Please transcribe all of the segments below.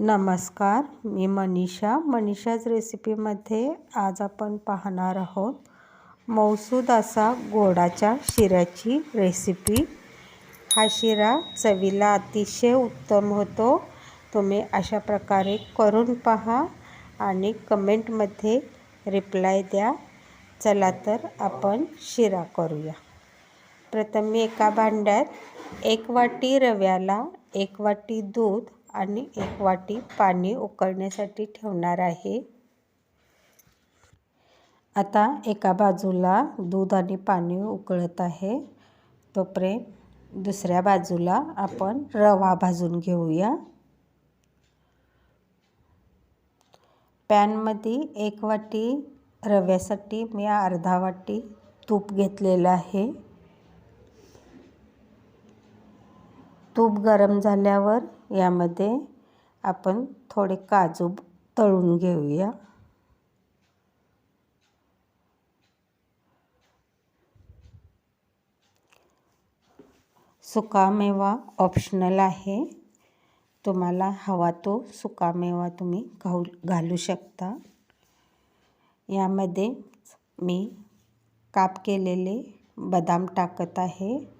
नमस्कार मी मनीषा. मनीषाज रेसिपीमध्ये आज आपण पाहणार आहोत मौसूद असा गोडाच्या शिऱ्याची रेसिपी हा शिरा चवीला अतिशय उत्तम होतो. तुम्ही अशा प्रकारे करून पहा आणि कमेंटमध्ये रिप्लाय द्या. चला तर आपण शिरा करूया. प्रथम मी एका भांड्यात एक वाटी रव्याला एक वाटी दूध आणि एक वाटी पाणी उकळण्यासाठी ठेवणार आहे. आता एका बाजूला दूध आणि पाणी उकळत आहे. तोपर्यंत दुसऱ्या बाजूला आपण रवा भाजून घेऊया. पॅनमध्ये एक वाटी रव्यासाठी मी अर्धा वाटी तूप घेतलेलं आहे. तूप गरम झाल्यावर यामध्ये आपण थोडे काजू तळून घेऊया. सुकामेवा ऑप्शनल आहे. तुम्हाला हवा तो सुकामेवा तुम्ही घाऊ घालू शकता. यामध्ये मी काप केलेले बदाम टाकत आहे.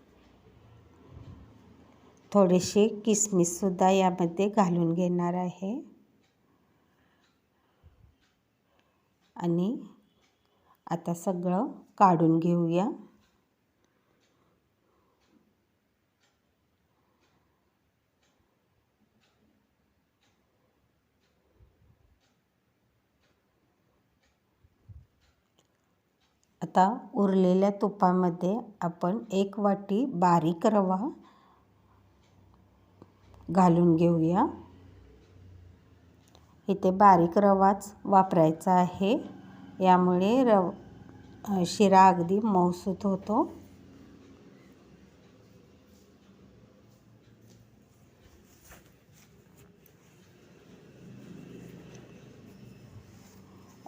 थोडेसे किसमिससुद्धा यामध्ये घालून घेणार आहे. आणि आता सगळं काढून घेऊया. आता उरलेल्या तुपामध्ये आपण एक वाटी बारीक रवा घालून घेऊया. इथे बारीक रवाच वापरायचा आहे. यामुळे रव शिरा अगदी मऊसूत होतो.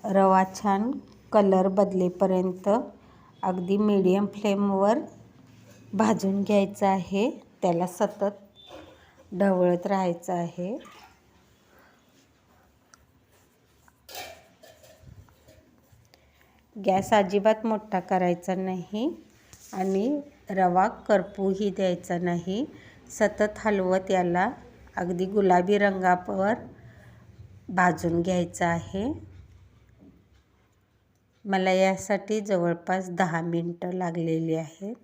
रवा छान कलर बदलेपर्यंत अगदी मीडियम फ्लेमवर भाजून घ्यायचा आहे. त्याला सतत ढवळत राहायचं आहे. गॅस अजिबात मोठा करायचा नाही आणि रवा करपूही द्यायचा नाही. सतत हलवत याला अगदी गुलाबी रंगावर भाजून घ्यायचं आहे. मला यासाठी जवळपास दहा मिनटं लागलेली आहेत.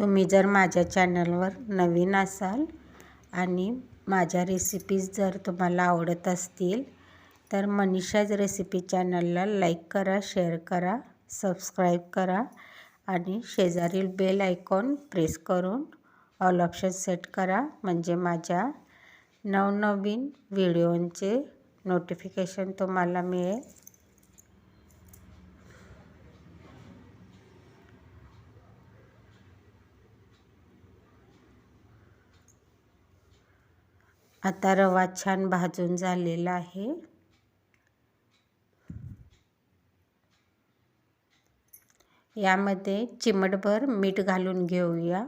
तुम्ही जर माझ्या चॅनलवर नवीन असाल आणि माझ्या रेसिपीज जर तुम्हाला आवडत असतील तर मनीषाज रेसिपी चॅनलला लाईक करा शेअर करा सबस्क्राईब करा आणि शेजारील बेल आयकॉन प्रेस करून ऑल ऑप्शन सेट करा. म्हणजे माझ्या नवनवीन व्हिडिओंचे नोटिफिकेशन तुम्हाला मिळेल. आता रवा छान भाजून झालेला आहे. यामध्ये चिमटभर मीठ घालून घेऊया.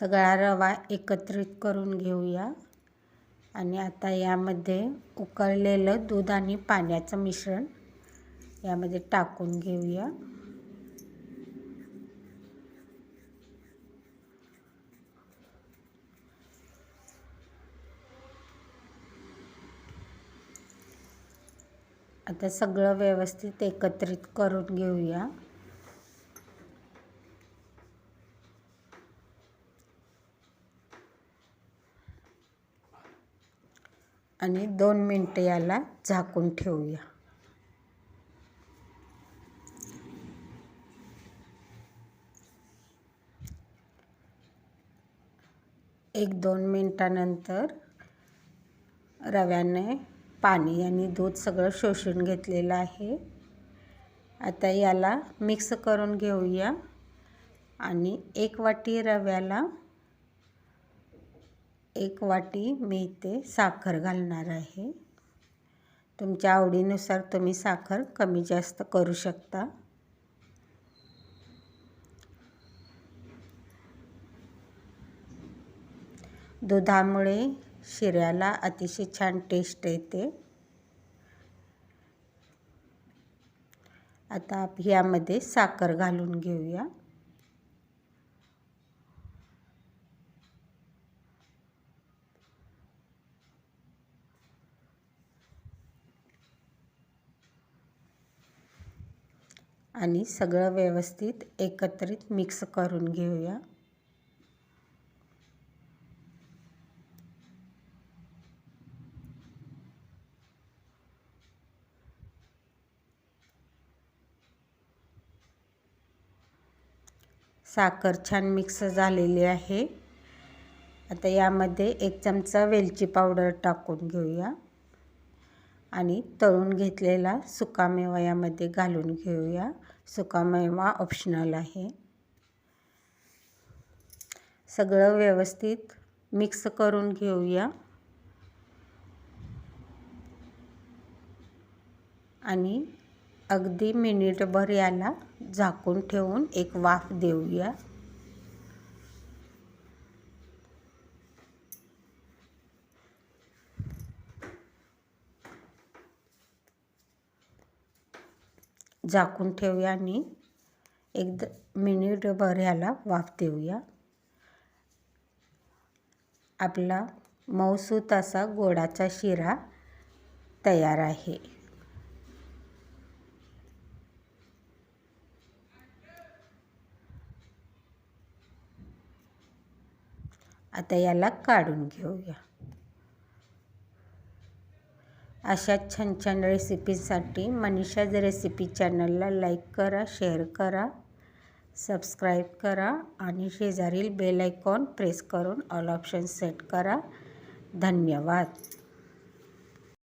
सगळा रवा एकत्रित करून घेऊया. आणि आता यामध्ये उकळलेलं दूध आणि पाण्याचं मिश्रण यामध्ये टाकून घेऊया. आता सगळं व्यवस्थित एकत्रित करून घेऊया. आणि दोन मिनटं याला झाकून ठेवूया. एक दोन मिनटानंतर रव्याने पाणी आणि दूध सगळं शोषून घेतलेलं आहे. आता याला मिक्स करून घेऊया आणि एक वाटी रव्याला एक वाटी मी इथे साखर घालणार आहे. तुमच्या आवडीनुसार तुम्ही साखर कमी जास्त करू शकता. दुधामुळे शिऱ्याला अतिशय छान टेस्ट येते. आता ह्यामध्ये साखर घालून घेऊया. आणि सगळं व्यवस्थित एकत्रित मिक्स करून घेऊया. साखर छान मिक्स झालेली आहे. आता यामध्ये एक चमचा वेलची पावडर टाकून घेऊया. आणि तळून घेतलेला सुकामेवा यामध्ये घालून घेऊया. सुकामेवा ऑप्शनल आहे. सगळं व्यवस्थित मिक्स करून घेऊया. आणि अगदी मिनिटभर याला झाकून ठेवून एक वाफ देऊया. झाकून ठेवूया आणि एक मिनिटभर ह्याला वाफ देऊया. आपला मऊसूत असा गोडाचा शिरा तयार आहे. आता याला काढून घेऊया. अशा छान छान रेसिपीसाठी मनीषाज रेसिपी चॅनलला लाईक करा शेअर करा सबस्क्राईब करा आणि शेजारील बेल आयकॉन प्रेस करून ऑल ऑप्शन सेट करा. धन्यवाद.